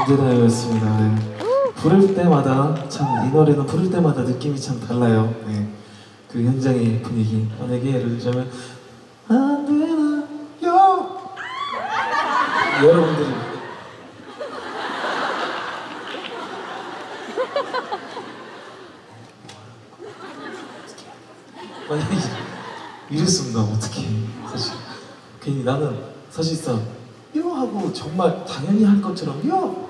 언제나였습니다. 네. 부를 때마다 참 이 노래는 부를 때마다 느낌이 참 달라요. 네. 그 현장의 분위기. 만약에 예를 들자면 안 되나요? 여러분들이 만약에 나 어떡해 사실 괜히 나는 사실상 요 하고 정말 당연히 할 것처럼 요?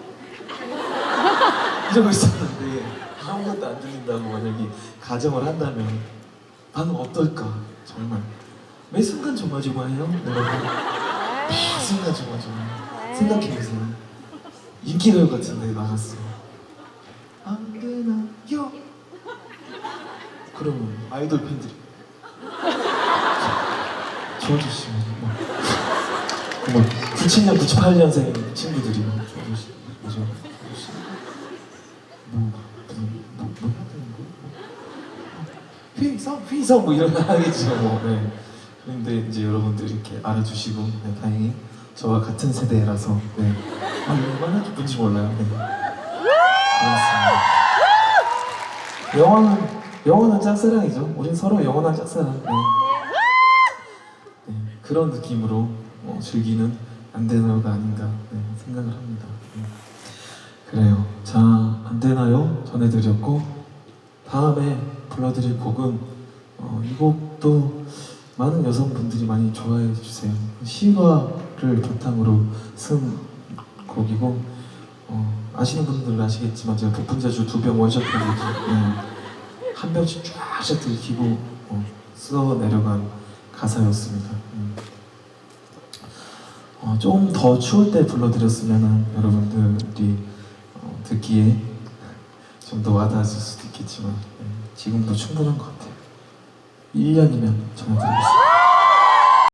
이러고 있었는데 아무것도 안 들린다고 만약에 가정을 한다면 나는 어떨까? 정말. 매 순간 조마조마해요 여러분. 매 순간 조마조마 생각해보세요. 인기가요 같은데 나갔어. 안 되나요? 그러면 아이돌 팬들이 조아주시면 뭐, 뭐 97년, 98년생 친구들이? 조아주시, 뭐, 뭐, 뭐, 뭐 휘성, 뭐 이런 거 하겠죠. 뭐, 네. 그런데 이제 여러분들 이렇게 알아주시고 네, 다행히 저와 같은 세대라서 네. 아, 얼마나 기쁜지 몰라요. 네. 고맙습니다. 영원한 영원한 짝사랑이죠. 우린 서로 영원한 짝사랑. 네. 네, 그런 느낌으로 어, 즐기는 안 되나요가 아닌가 네, 생각을 합니다. 네. 그래요. 자, 안 되나요? 전해드렸고 다음에 불러드릴 곡은 어, 이 곡도 많은 여성분들이 많이 좋아해 주세요. 실화를 바탕으로 쓴 곡이고 어, 아시는 분들은 아시겠지만 제가 복분자주 두 병 원샷 해보기 네. 한 병씩 쫙 들키고 어, 써 내려간 가사였습니다. 음. 어, 조금 더 추울 때 불러드렸으면 여러분들이 어, 듣기에 좀 더 와닿았을 수도 있겠지만 네, 지금도 충분한 것 같아요. 1년이면 전해드리겠습니다.